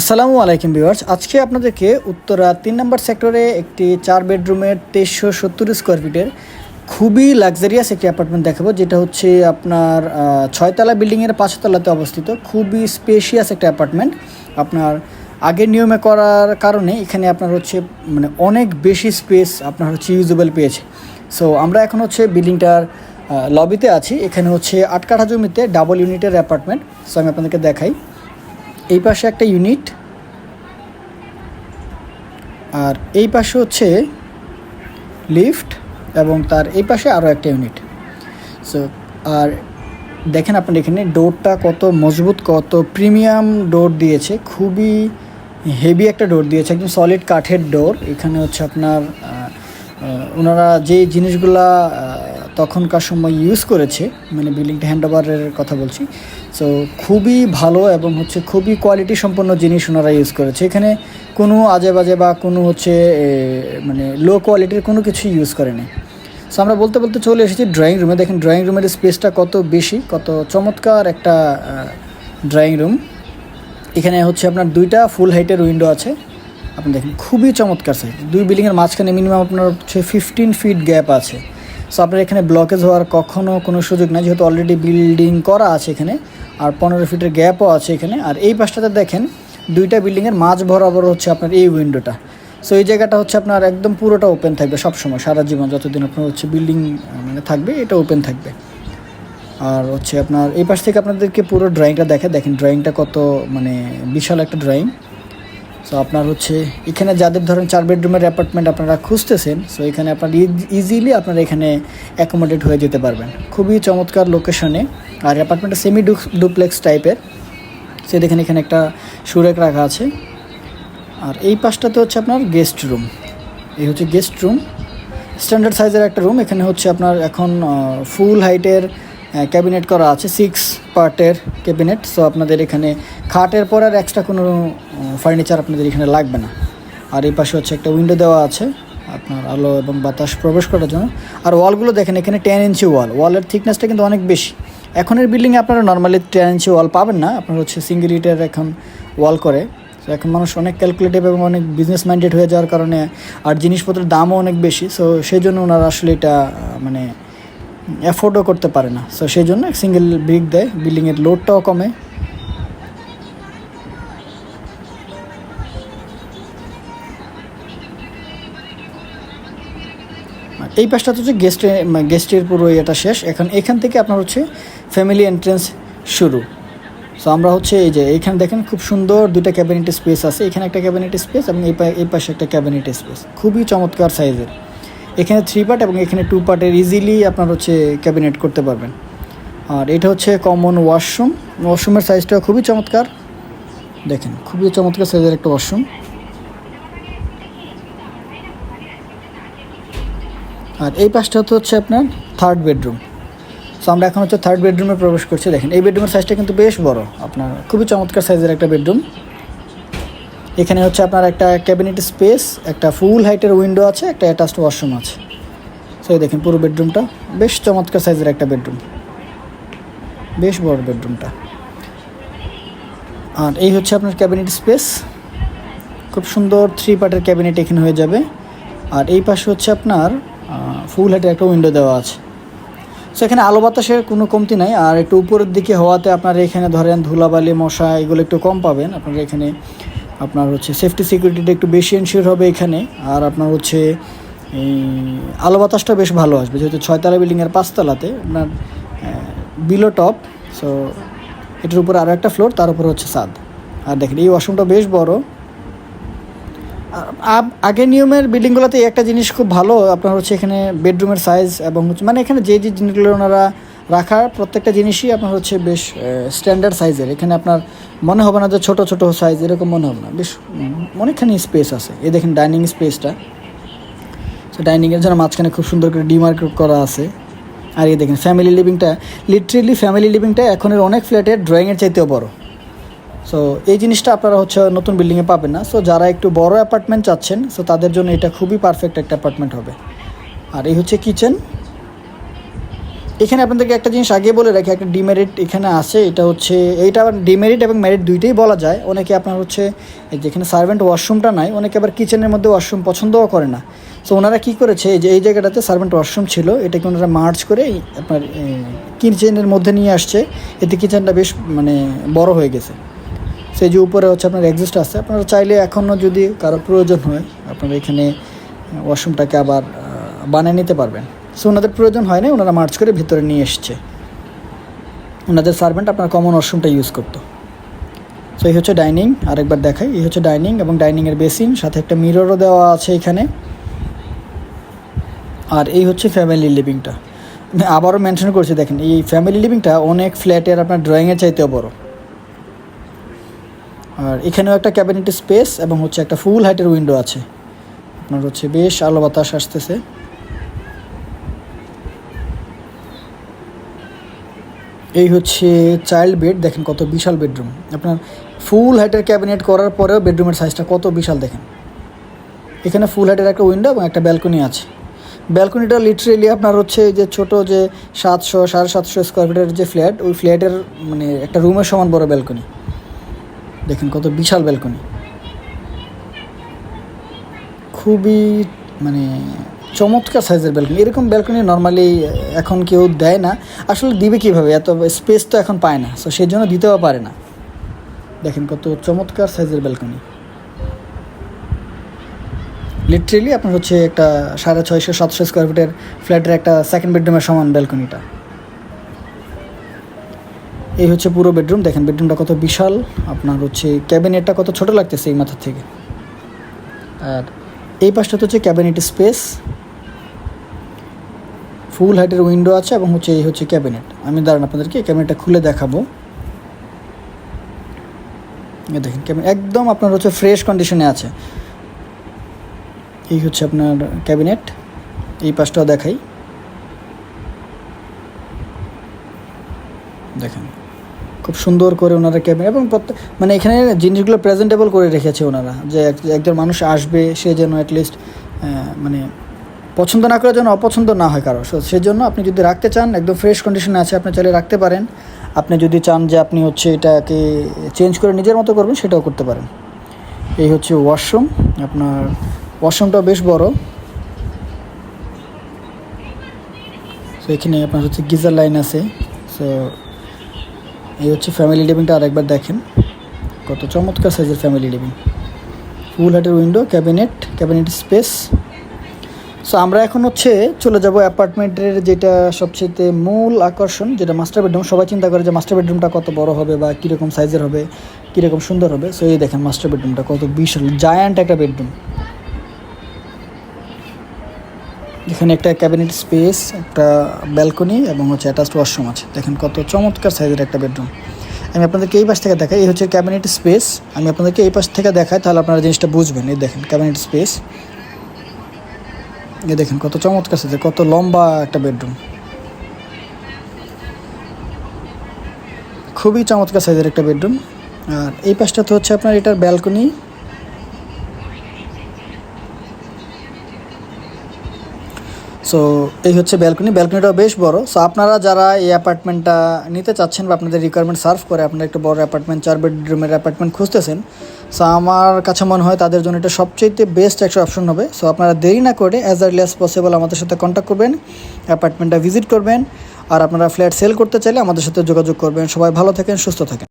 আসসালামু আলাইকুম ভিউয়ার্স। আজকে আপনাদেরকে উত্তরা তিন নম্বর সেক্টরে একটি চার বেডরুমের তেইশশো সত্তর স্কোয়ার ফিটের খুবই লাক্সারিয়াস একটি অ্যাপার্টমেন্ট দেখাবো, যেটা হচ্ছে আপনার ছয়তলা বিল্ডিংয়ের পাঁচতলাতে অবস্থিত। খুবই স্পেশিয়াস একটা অ্যাপার্টমেন্ট আপনার আগের নিয়মে করার কারণে এখানে আপনার হচ্ছে মানে অনেক বেশি স্পেস আপনার হচ্ছে ইউজেবল পেয়েছে। সো আমরা এখন হচ্ছে বিল্ডিংটার লবিতে আছি। এখানে হচ্ছে আট কাঠা জমিতে ডাবল ইউনিটের অ্যাপার্টমেন্ট সো আমি আপনাদেরকে দেখাই। এই পাশে একটা ইউনিট আর এই পাশে হচ্ছে লিফট এবং তার এই পাশে আরও একটা ইউনিট সো আর দেখেন আপনার এখানে ডোরটা কত মজবুত, কত প্রিমিয়াম ডোর দিয়েছে, খুবই হেভি একটা ডোর দিয়েছে, একদম সলিড কাঠের ডোর এখানে হচ্ছে আপনার ওনারা যে জিনিসগুলা তখনকার সময় ইউজ করেছে মানে বিল্ডিংটা হ্যান্ড ওভারের কথা বলছি সো খুবই ভালো এবং হচ্ছে খুবই কোয়ালিটি সম্পন্ন জিনিস ওনারা ইউজ করেছে। এখানে কোনো আজে বাজে বা কোনো হচ্ছে মানে লো কোয়ালিটির কোনো কিছু ইউজ করেনি। সো আমরা বলতে বলতে চলে এসেছি ড্রয়িং রুমে দেখেন ড্রয়িং রুমের স্পেসটা কত বেশি, কত চমৎকার একটা ড্রয়িং রুম এখানে হচ্ছে আপনার দুইটা ফুল হাইটের উইন্ডো আছে। আপনি দেখেন খুবই চমৎকার সাইজ দুই বিল্ডিংয়ের মাঝখানে মিনিমাম আপনার হচ্ছে ফিফটিন ফিট গ্যাপ আছে। সো আপনার এখানে ব্লকেজ হওয়ার কখনো কোনো সুযোগ নাই, যেহেতু অলরেডি বিল্ডিং করা আছে এখানে, আর পনেরো ফিটের গ্যাপও আছে এখানে। আর এই পাশটাতে দেখেন, দুইটা বিল্ডিংয়ের মাঝ বরাবর হচ্ছে আপনার এই উইন্ডোটা সো এই জায়গাটা হচ্ছে আপনার একদম পুরোটা ওপেন থাকবে সবসময়, সারা জীবন যতদিন আপনার হচ্ছে বিল্ডিং মানে থাকবে, এটা ওপেন থাকবে। আর হচ্ছে আপনার এই পাশ থেকে আপনাদেরকে পুরো ড্রয়িংটা দেখে দেখেন ড্রয়িংটা কত মানে বিশাল একটা ড্রয়িং সো আপনার হচ্ছে, এখানে যাদের ধরেন চার বেডরুমের অ্যাপার্টমেন্ট আপনারা খুঁজতেছেন সো এখানে আপনার ইজিলি আপনারা এখানে অ্যাকোমোডেট হয়ে যেতে পারবেন। খুবই চমৎকার লোকেশনে আর অ্যাপার্টমেন্টটা সেমি ডুপ্লেক্স টাইপের সে দেখেন এখানে একটা সুরেক রাখা আছে। আর এই পাশটাতে হচ্ছে আপনার গেস্ট রুম এই হচ্ছে গেস্ট রুম স্ট্যান্ডার্ড সাইজের একটা রুম এখানে হচ্ছে আপনার এখন ফুল হাইটের ক্যাবিনেট করা আছে সিক্স পার্টের ক্যাবিনেট সো আপনাদের এখানে খাটের পর আর এক্সট্রা কোনো ফার্নিচার আপনাদের এখানে লাগবে না। আর এই পাশে হচ্ছে একটা উইন্ডো দেওয়া আছে, আপনার আলো এবং বাতাস প্রবেশ করার জন্য। আর ওয়ালগুলো দেখেন, এখানে টেন ইঞ্চি ওয়াল ওয়ালের থিকনেসটা কিন্তু অনেক বেশি। এখনের বিল্ডিংয়ে আপনারা নর্মালি টেন ইঞ্চি ওয়াল পাবেন না, আপনার হচ্ছে সিঙ্গেল ইটের এখন ওয়াল করে। তো এখন মানুষ অনেক ক্যালকুলেটিভ এবং অনেক বিজনেস মাইন্ডেড হয়ে যাওয়ার কারণে আর জিনিসপত্রের দামও অনেক বেশি সো সেই জন্য ওনারা আসলে এটা মানে অ্যাফোর্ডও করতে পারে না। সো সেই জন্য সিঙ্গেল ব্রিক দেয় বিল্ডিংয়ের লোডটাও কমে। এই পাশটা তো হচ্ছে গেস্টে গেস্টের পুরো এটা শেষ। এখন এখান থেকে আপনার হচ্ছে ফ্যামিলি এন্ট্রেন্স শুরু। সো আমরা হচ্ছে এই যে, এইখানে দেখেন খুব সুন্দর দুইটা ক্যাবিনেট স্পেস আছে। এখানে একটা ক্যাবিনেট স্পেস এবং এই পাশে একটা ক্যাবিনেট স্পেস খুবই চমৎকার সাইজের এখানে থ্রি পার্ট এবং এখানে টু পার্টের ইজিলি আপনার হচ্ছে ক্যাবিনেট করতে পারবেন। আর এটা হচ্ছে কমন ওয়াশরুম ওয়াশরুমের সাইজটা খুবই চমৎকার। দেখেন, খুবই চমৎকার সাইজের একটা ওয়াশরুম আর এই পাশটা তো হচ্ছে আপনার থার্ড বেডরুম সো আমরা এখন হচ্ছে থার্ড বেডরুমে প্রবেশ করছি। দেখেন, এই বেডরুমের সাইজটা কিন্তু বেশ বড়। আপনার খুবই চমৎকার সাইজের একটা বেডরুম এখানে হচ্ছে আপনার একটা ক্যাবিনেট স্পেস একটা ফুল হাইটের উইন্ডো আছে, একটা অ্যাটাচড ওয়াশরুম আছে। সো দেখেন পুরো বেডরুমটা বেশ চমৎকার সাইজের একটা বেডরুম বেশ বড় বেডরুমটা আর এই হচ্ছে আপনার ক্যাবিনেট স্পেস খুব সুন্দর থ্রি পার্টের ক্যাবিনেট এখানে হয়ে যাবে। আর এই পাশে হচ্ছে আপনার ফুল হাইটের একটা উইন্ডো দেওয়া আছে। সো এখানে আলো বাতাসের কোনো কমতি নাই। আর একটু উপরের দিকে হওয়াতে আপনার এখানে ধরেন ধুলাবালি, মশা, এগুলো একটু কম পাবেন। আপনার এখানে আপনার হচ্ছে সেফটি সিকিউরিটিটা একটু বেশি এনশিওর হবে এখানে। আর আপনার হচ্ছে, এই, আলো বাতাসটা বেশ ভালো আসবে। যেহেতু ছয়তলা বিল্ডিংয়ের পাঁচতলাতে আপনার বিলো টপ সো এটার উপরে আরও একটা ফ্লোর তার উপরে হচ্ছে সাদ আর দেখেন, এই ওয়াশরুমটা বেশ বড়। আগের নিয়মের বিল্ডিংগুলোতে একটা জিনিস খুব ভালো, আপনার হচ্ছে এখানে বেডরুমের সাইজ এবং মানে এখানে যে যে জিনিসগুলো ওনারা রাখার প্রত্যেকটা জিনিসই আপনার হচ্ছে বেশ স্ট্যান্ডার্ড সাইজের এখানে আপনার মনে হবে না যে ছোট ছোট সাইজ এরকম মনে হবে না। বেশ অনেকখানি স্পেস আছে। এই দেখেন ডাইনিং স্পেসটা তো ডাইনিংয়ের জন্য মাঝখানে খুব সুন্দর করে ডিমার্কেট করা আছে। আর এই দেখেন ফ্যামিলি লিভিংটা লিটারেলি ফ্যামিলি লিভিংটা এখনের অনেক ফ্ল্যাটের ড্রয়িংয়ের চাইতেও বড়। সো এই জিনিসটা আপনারা হচ্ছে নতুন বিল্ডিংয়ে পাবেন না। সো যারা একটু বড় অ্যাপার্টমেন্ট চাচ্ছেন সো তাদের জন্য এটা খুবই পারফেক্ট একটা অ্যাপার্টমেন্ট হবে। আর এই হচ্ছে কিচেন এখানে আপনাদেরকে একটা জিনিস আগে বলে রাখি, একটা ডিমেরিট এখানে আছে, এটা হচ্ছে, এইটা আবার ডিমেরিট এবং মেরিট দুইটাই বলা যায়। অনেকে আপনার হচ্ছে যেখানে সার্ভেন্ট ওয়াশরুমটা নাই, অনেকে আবার কিচেনের মধ্যে ওয়াশরুম পছন্দও করে না। সো ওনারা কী করেছে যে, এই জায়গাটাতে সার্ভেন্ট ওয়াশরুম ছিল, এটাকে ওনারা মার্চ করে আপনার কিচেনের মধ্যে নিয়ে আসছে, এতে কিচেনটা বেশ মানে বড় হয়ে গেছে। সেই যে উপরে হচ্ছে আপনার এক্সিস্ট আছে, আপনারা চাইলে এখনও যদি কারও প্রয়োজন হয়, আপনারা এখানে ওয়াশরুমটাকে আবার বানিয়ে নিতে পারবেন। সো ওনাদের প্রয়োজন হয় না ওনারা মার্চ করে ভিতরে নিয়ে এসছে। ওনাদের সার্ভেন্ট আপনার কমন ওয়াশরুমটা ইউজ করতো। সো এই হচ্ছে ডাইনিং আরেকবার দেখাই। এই হচ্ছে ডাইনিং এবং ডাইনিংয়ের বেসিন সাথে একটা মিররও দেওয়া আছে এখানে। আর এই হচ্ছে ফ্যামিলি লিভিংটা আমি আবারও মেনশন করছি, দেখেন, এই ফ্যামিলি লিভিংটা অনেক ফ্ল্যাটের আপনার ড্রয়িংয়ের চাইতেও বড়। আর এখানেও একটা ক্যাবিনেট স্পেস এবং হচ্ছে একটা ফুল হাইটের উইন্ডো আছে। আপনার হচ্ছে বেশ আলো বাতাস আসতেছে। এই হচ্ছে চাইল্ড বেড দেখেন কত বিশাল বেডরুম আপনার ফুল হাইটের ক্যাবিনেট করার পরেও বেডরুমের সাইজটা কত বিশাল দেখেন। এখানে ফুল হাইটের একটা উইন্ডো এবং একটা ব্যালকনি আছে। ব্যালকনিটা লিটারেলি আপনার হচ্ছে যে ছোট যে সাতশো, সাড়ে সাতশো স্কোয়ার ফিটের যে ফ্ল্যাট ওই ফ্ল্যাটের মানে একটা রুমের সমান বড় ব্যালকনি দেখেন কত বিশাল ব্যালকনি খুবই মানে চমৎকার সাইজের ব্যালকনি এরকম ব্যালকনি নর্মালি এখন কেউ দেয় না। আসলে দিবে কীভাবে? এত স্পেস তো এখন পায় না। সো সেই জন্য দিতেও পারে না। দেখেন কত চমৎকার সাইজের ব্যালকনি লিটারেলি আপনার হচ্ছে একটা সাড়ে ছয়শো, সাতশো স্কোয়ার ফিটের ফ্ল্যাটের একটা সেকেন্ড বেডরুমের সমান ব্যালকনিটা এই হচ্ছে পুরো বেডরুম দেখেন বেডরুমটা কত বিশাল। আপনার হচ্ছে ক্যাবিনেটটা কত ছোট লাগতেছে এই মাথার থেকে। আর এই পাশটা তো হচ্ছে ক্যাবিনেট স্পেস ফুল হাইটের উইন্ডো আছে এবং হচ্ছে এই হচ্ছে ক্যাবিনেট। আমি দাঁড়ান আপনাদেরকে ক্যাবিনেটটা খুলে দেখাবো। দেখেন ক্যাবিনেট একদম আপনার হচ্ছে ফ্রেশ কন্ডিশনে আছে। এই হচ্ছে আপনার ক্যাবিনেট। এই পাশটাও দেখাই। দেখেন, খুব সুন্দর করে ওনারা ক্যাবিনেট এবং প্রত্যেক মানে এখানে জিনিসগুলো প্রেজেন্টেবল করে রেখেছে ওনারা। যে এক- একজন মানুষ আসবে, সে যেন অ্যাটলিস্ট মানে পছন্দ না করে যেন অপছন্দ না হয় কারও। সো সেজন্য আপনি যদি রাখতে চান, একদম ফ্রেশ কন্ডিশনে আছে, আপনি চাইলে রাখতে পারেন। আপনি যদি চান যে আপনি হচ্ছে এটাকে চেঞ্জ করে নিজের মতো করবেন, সেটাও করতে পারেন। এই হচ্ছে ওয়াশরুম আপনার ওয়াশরুমটাও বেশ বড়। সো এখানে আপনার হচ্ছে গিজার লাইন আছে। সো এই হচ্ছে ফ্যামিলি লিভিংটা আরেকবার দেখেন। কত চমৎকার সাইজের ফ্যামিলি লিভিং ফুল হাটের window cabinet cabinet space so আমরা এখন হচ্ছে চলে যাব অ্যাপার্টমেন্টের যেটা সবচেয়ে মূল আকর্ষণ, যেটা মাস্টার বেডরুম সবাই চিন্তা করে যে মাস্টার বেডরুমটা কত বড় হবে বা কীরকম সাইজের হবে, কীরকম সুন্দর হবে। সো এই দেখেন মাস্টার বেডরুমটা কত বিশাল জায়ান্ট একটা বেডরুম এখানে একটা ক্যাবিনেট স্পেস একটা ব্যালকনি এবং হচ্ছে অ্যাটাচড ওয়াশরুম আছে। দেখেন কত চমৎকার সাইজের একটা বেডরুম আমি আপনাদেরকে এই পাশ থেকে দেখাই, এই হচ্ছে ক্যাবিনেট স্পেস আমি আপনাদেরকে এই পাশ থেকে দেখাই, তাহলে আপনারা জিনিসটা বুঝবেন। এই দেখেন ক্যাবিনেট স্পেস এই দেখেন, কত চমৎকার সাইজের কত লম্বা একটা বেডরুম খুবই চমৎকার সাইজের একটা বেডরুম আর এই পাশটাতে হচ্ছে আপনার এটার ব্যালকনি সো এই হচ্ছে ব্যালকনি ব্যালকনিটাও বেশ বড়। সো আপনারা যারা এই অ্যাপার্টমেন্টটা নিতে চাচ্ছেন বা আপনাদের রিকোয়ারমেন্ট সার্ভ করে, আপনারা একটা বড় অ্যাপার্টমেন্ট চার বেডরুমের অ্যাপার্টমেন্ট খুঁজতেছেন সো আমার কাছে মনে হয় তাদের জন্য এটা সবচেয়ে বেস্ট একটা অপশন হবে। সো আপনারা দেরি না করে অ্যাজ আর্লি অ্যাজ পসিবল আমাদের সাথে কন্ট্যাক্ট করবেন অ্যাপার্টমেন্টটা ভিজিট করবেন, আর আপনারা ফ্ল্যাট সেল করতে চাইলে আমাদের সাথে যোগাযোগ করবেন। সবাই ভালো থাকেন, সুস্থ থাকেন।